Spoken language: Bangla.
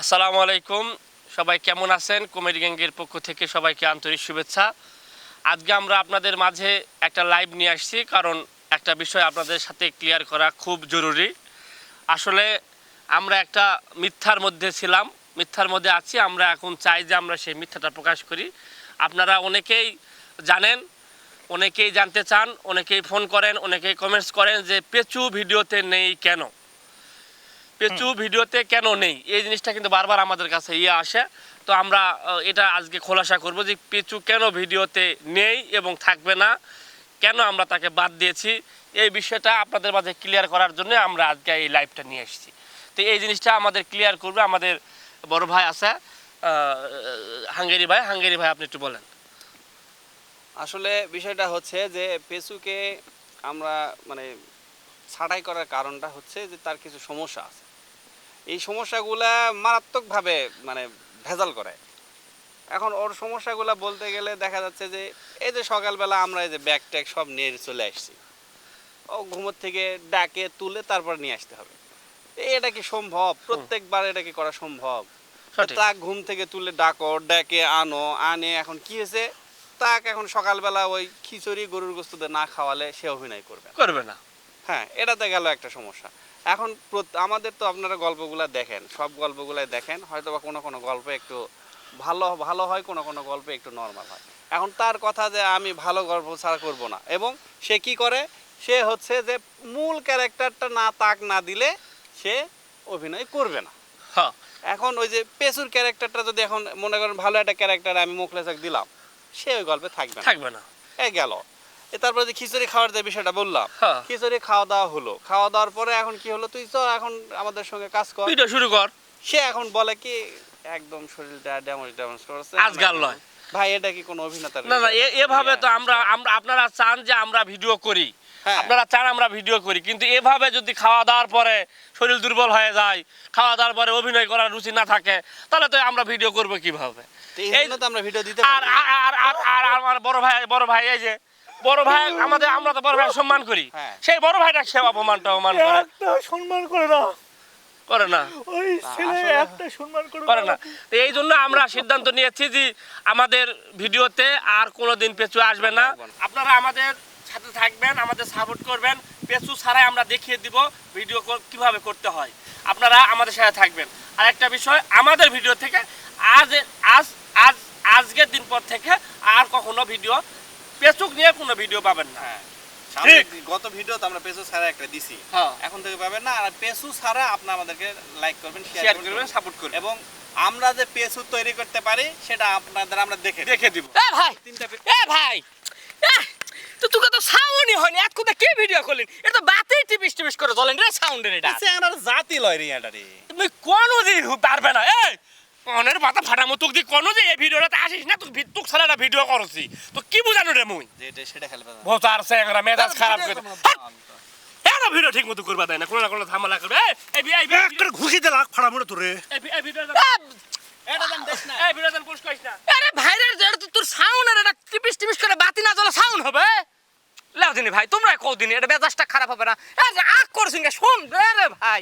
আসসালামু আলাইকুম। সবাই কেমন আছেন? কমেডি গ্যাংয়ের পক্ষ থেকে সবাইকে আন্তরিক শুভেচ্ছা। আজকে আমরা আপনাদের মাঝে একটা লাইভ নিয়ে আসছি, কারণ একটা বিষয় আপনাদের সাথে ক্লিয়ার করা খুব জরুরি। আসলে আমরা একটা মিথ্যার মধ্যে ছিলাম, মিথ্যার মধ্যে আছি, আমরা এখন চাই যে আমরা সেই মিথ্যাটা প্রকাশ করি। আপনারা অনেকেই জানেন, অনেকেই জানতে চান, অনেকেই ফোন করেন, অনেকেই কমেন্টস করেন যে পেচু ভিডিওতে নেই কেন? পেচু ভিডিওতে কেন নেই? এই জিনিসটা কিন্তু বারবার আমাদের কাছে ইয়ে আসে। তো আমরা এটা আজকে খোলাসা করব যে পেচু কেন ভিডিওতে নেই এবং থাকবে না? কেন আমরা তাকে বাদ দিয়েছি? এই বিষয়টা আপনাদের মাঝে ক্লিয়ার করার জন্য আমরা আজকে এই লাইভটা নিয়ে এসেছি। তো এই জিনিসটা আমাদের ক্লিয়ার করবে, আমাদের বড় ভাই আছে হাঙ্গেরি ভাই। হাঙ্গেরি ভাই, আপনি একটু বলেন। আসলে বিষয়টা হচ্ছে যে পেসুকে আমরা মানে ছাঁটাই করার কারণটা হচ্ছে যে তার কিছু সমস্যা আছে। এই সমস্যাগুলা মারাত্মকভাবে মানে ভেজাল করে। এখন ওর সমস্যাগুলা বলতে গেলে দেখা যাচ্ছে যে এই যে সকালবেলা আমরা এই যে ব্যাগ ট্যাগ সব নিয়ে চলে আসছি। ও ঘুমোর থেকে ডাকে তুলে তারপর নিয়ে আসতে হবে। এটা কি সম্ভব? প্রত্যেকবার এটা কি করা সম্ভব? তাক ঘুম থেকে তুলে ডাকো ডেকে আনো আনে এখন কি হয়েছে? তাক এখন সকালবেলা ওই খিচুড়ি গরুর গোস্ত না খাওয়ালে সে অভিনয় করবে করবে না। হ্যাঁ এটাতে গেল একটা সমস্যা। এখন আমাদের তো আপনারা গল্পগুলা দেখেন সব গল্পগুলাই দেখেন হয়তো বা কোনো কোনো গল্প একটু ভালো ভালো হয় কোনো কোনো গল্প একটু নর্মাল হয়। এখন তার কথা যে আমি ভালো গল্প ছাড়া করব না এবং সে কি করে? সে হচ্ছে যে মূল ক্যারেক্টারটা না তাক না দিলে সে অভিনয় করবে না। হ্যাঁ। এখন ওই যে পেসুর ক্যারেক্টারটা যদি এখন মনে করেন ভালো একটা ক্যারেক্টার আমি মুখলেসাক দিলাম সে ওই গল্পে থাকবে না। থাকবে না। এ গেল। তারপরে যে খিচুড়ি খাওয়ার যে বিষয়টা বললাম হ্যাঁ। খিচুড়ি খাওয়া দাওয়া হলো। খাওয়া দাওয়ার পরে এখন কি হলো? তুই তো এখন আমাদের সঙ্গে কাজ কর। ভিডিও শুরু কর। সে এখন বলে কি একদম শরীরটা ড্যামেজ ড্যামেজ করছে। আজকাল নয়। ভাই এটা কি কোনো অভিনেতার না না এভাবে তো আমরা আমরা আপনারা চান যে আমরা ভিডিও করি। হ্যাঁ। আপনারা চান আমরা ভিডিও করি কিন্তু এভাবে যদি খাওয়া দাওয়ার পরে শরীর দুর্বল হয়ে যায় খাওয়া দাওয়ার পরে অভিনয় করার রুচি না থাকে তাহলে তো আমরা ভিডিও করব কীভাবে? এই আমরা ভিডিও দিতে আর আর আর আর আমার বড় ভাই বড় ভাই এই যে বড় ভাই আমাদের আমরা তো বড় ভাই সম্মান করি। হ্যাঁ। সেই বড় ভাইটা সেবা অপমানটা অপমান করে। একটা সম্মান করে না। করে না। ওই ছেলে একটা সম্মান করে করে না। তো এই জন্য আমরা সিদ্ধান্ত নিয়েছি যে আমাদের ভিডিওতে আর কোনোদিন পেঁচু আসবে না। আপনারা আমাদের সাথে থাকবেন আমাদের সাপোর্ট করবেন। পেঁচু ছাড়াই আমরা দেখিয়ে দিব ভিডিও কীভাবে করতে হয়। আপনারা আমাদের সাথে থাকবেন। আর একটা বিষয় আমাদের ভিডিও থেকে আজ আজ আজ আজকের দিন পর থেকে আর কখনো ভিডিও পেঁচুক নিয়ে কোনো ভিডিও পাবেন না। হ্যাঁ। গত ভিডিও তো আমরা পেসু ছাড়া একটা দিছি। হ্যাঁ। এখন থেকে পাবেন না। আর পেসু ছাড়া আপনি আমাদেরকে লাইক করবেন শেয়ার করবেন সাপোর্ট করবেন। এবং আমরা যে পেসু তৈরি করতে পারি সেটা আপনাদের আমরা দেখে দেখে দিব। এ ভাই! তিনটা এ ভাই! তো তুই তো সাউন্ডই হয়নি। এক কথা কে ভিডিও করলেন? এটা তো বাতে টিপিস টিপিস করে চলেন রে সাউন্ডের এটা। জাতি লয় রে এটা রে। তুমি কোনোদিন পারবে না। এই! অনের মাথা ফাটা মতো তুই কোনো যে এই আসিস না তুই তুক ভিডিও করছি তো কি বুঝানো রে মুই? বহুত আর মেজাজ খারাপ করে। এরা ভিডিও ঠিক মতো করবা দেয় না কোনো না কোনো ঝামেলা করবে। এই, একটা ঘুষি দে লাখ ফাড়া মোড়ে তোরে। এই ভিডিও এটা দাম দেখ না। এই ভিডিও পোস্ট করিস না। আরে ভাইরের যে তো তোর সাউন্ডের এটা টিপিস টিপিস করে বাতি না জ্বলে সাউন্ড হবে? লাও দিনি ভাই তোমরা কও দিনি এটা মেজাজটা খারাপ হবে না? এই যে আগ করছিস শোন রে ভাই।